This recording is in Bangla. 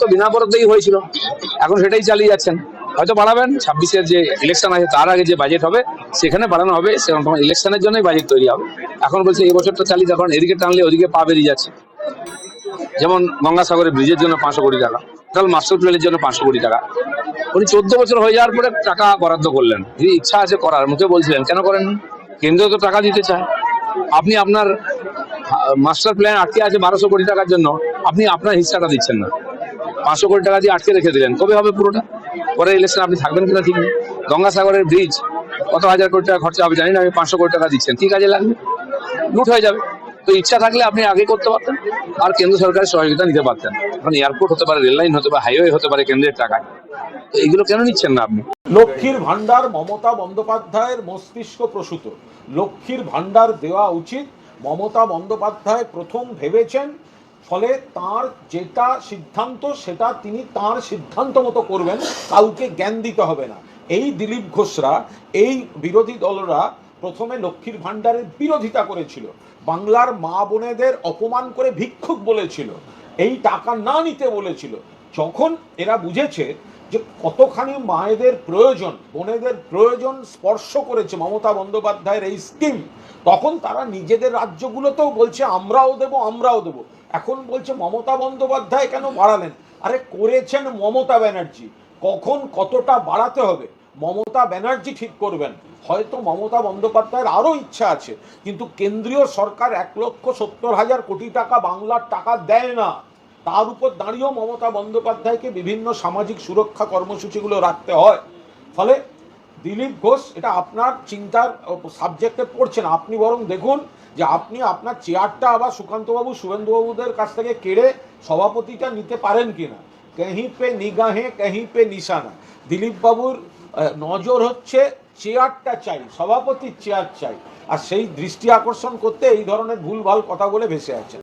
তো বিনা বরাদ্দেই হয়েছিল। এখন সেটাই চালিয়ে যাচ্ছেন। হয়তো বাড়াবেন ছাব্বিশের যে ইলেকশন আছে তার আগে যে বাজেট হবে, সেখানে বাড়ানো হবে, সেরকম ইলেকশনের জন্যই বাজেট তৈরি হবে। এখন বলছে এই বছরটা চালিয়ে কারণ এদিকে টানলে ওদিকে পা বেরিয়ে যাচ্ছে। যেমন গঙ্গাসাগরের ব্রিজের জন্য পাঁচশো কোটি টাকা তাহলে মাস্টার প্ল্যানের জন্য পাঁচশো কোটি টাকা। উনি চোদ্দ বছর হয়ে যাওয়ার পরে টাকা বরাদ্দ করলেন। যদি ইচ্ছা আছে করার, মুখে বলছিলেন, কেন করেন? কেন্দ্র তো টাকা দিতে চায়। আপনি আপনার মাস্টার প্ল্যান আটকে আছে বারোশো কোটি টাকার জন্য। আপনি আপনার হিস্সাটা দিচ্ছেন না। পাঁচশো কোটি টাকা দিয়ে আটকে রেখে দিলেন। কবে হবে পুরোটা? পরে ইলেকশন আপনি থাকবেন কিনা ঠিক গঙ্গাসাগরের ব্রিজ কত হাজার কোটি টাকা খরচা হবে জানি না, আমি পাঁচশো কোটি টাকা দিচ্ছেন। কি কাজে লাগবে? লুট হয়ে যাবে। তো ইচ্ছা থাকলে আপনি আগে করতে পারতেন। আর কেন্দ্র সরকারের সহযোগিতা নিতে পারতেন। এখন এয়ারপোর্ট হতে পারে রেল লাইন হতে পারে হাইওয়ে হতে পারে কেন্দ্রের টাকায়। তো এইগুলো কেন নিচ্ছেন না আপনি? লক্ষ্মীর ভান্ডার মমতা বন্দ্যোপাধ্যায়ের মস্তিষ্ক প্রসূত। লক্ষ্মীর ভান্ডার দেওয়া উচিত। মমতা বন্দ্যোপাধ্যায় প্রথম ভেবেছেন ফলে তার যেটা সিদ্ধান্ত, সেটা তিনি তার সিদ্ধান্ত মতো করবেন, কাউকে জ্ঞান দিতে হবে না। এই দিলীপ ঘোষরা, এই বিরোধী দলরা প্রথমে লক্ষ্মীর ভান্ডারের বিরোধিতা করেছিল। বাংলার মা বোনেদের অপমান করে ভিক্ষুক বলেছিল। এই টাকা না নিতে বলেছিল। যখন এরা বুঝেছে যে কতখানি মায়েদের প্রয়োজন, বোনেদের প্রয়োজন স্পর্শ করেছে মমতা বন্দ্যোপাধ্যায়ের এই স্কিম তখন তারা নিজেদের রাজ্যগুলোতেও বলছে, আমরাও দেব আমরাও দেব। এখন বলছে মমতা বন্দ্যোপাধ্যায় কেন বাড়ালেন? আরে করেছেন মমতা ব্যানার্জি। কখন কতটা বাড়াতে হবে? মমতা ব্যানার্জি ঠিক করবেন। হয়তো মমতা বন্দ্যোপাধ্যায়ের আরও ইচ্ছা আছে, কিন্তু কেন্দ্রীয় সরকার এক লক্ষ সত্তর হাজার কোটি টাকা বাংলার টাকা দেয় না। তার উপর দাঁড়িয়েও মমতা বন্দ্যোপাধ্যায়কে বিভিন্ন সামাজিক সুরক্ষা কর্মসূচিগুলো রাখতে হয়। ফলে দিলীপ ঘোষ, এটা আপনার চিন্তার সাবজেক্টে পড়ছে না। আপনি বরং দেখুন যে আপনি আপনার চেয়ারটা আবার সুকান্তবাবু, শুভেন্দুবাবুদের কাছ থেকে কেড়ে সভাপতিটা নিতে পারেন কিনা? কहीं পে নিগাহে কहीं পে নিশানা। দিলীপবাবুর নজর হচ্ছে চেয়ারটা চাই, সভাপতির চেয়ার চাই। আর সেই দৃষ্টি আকর্ষণ করতে এই ধরনের ভুলভাল কথা বলে ভেসে আছেন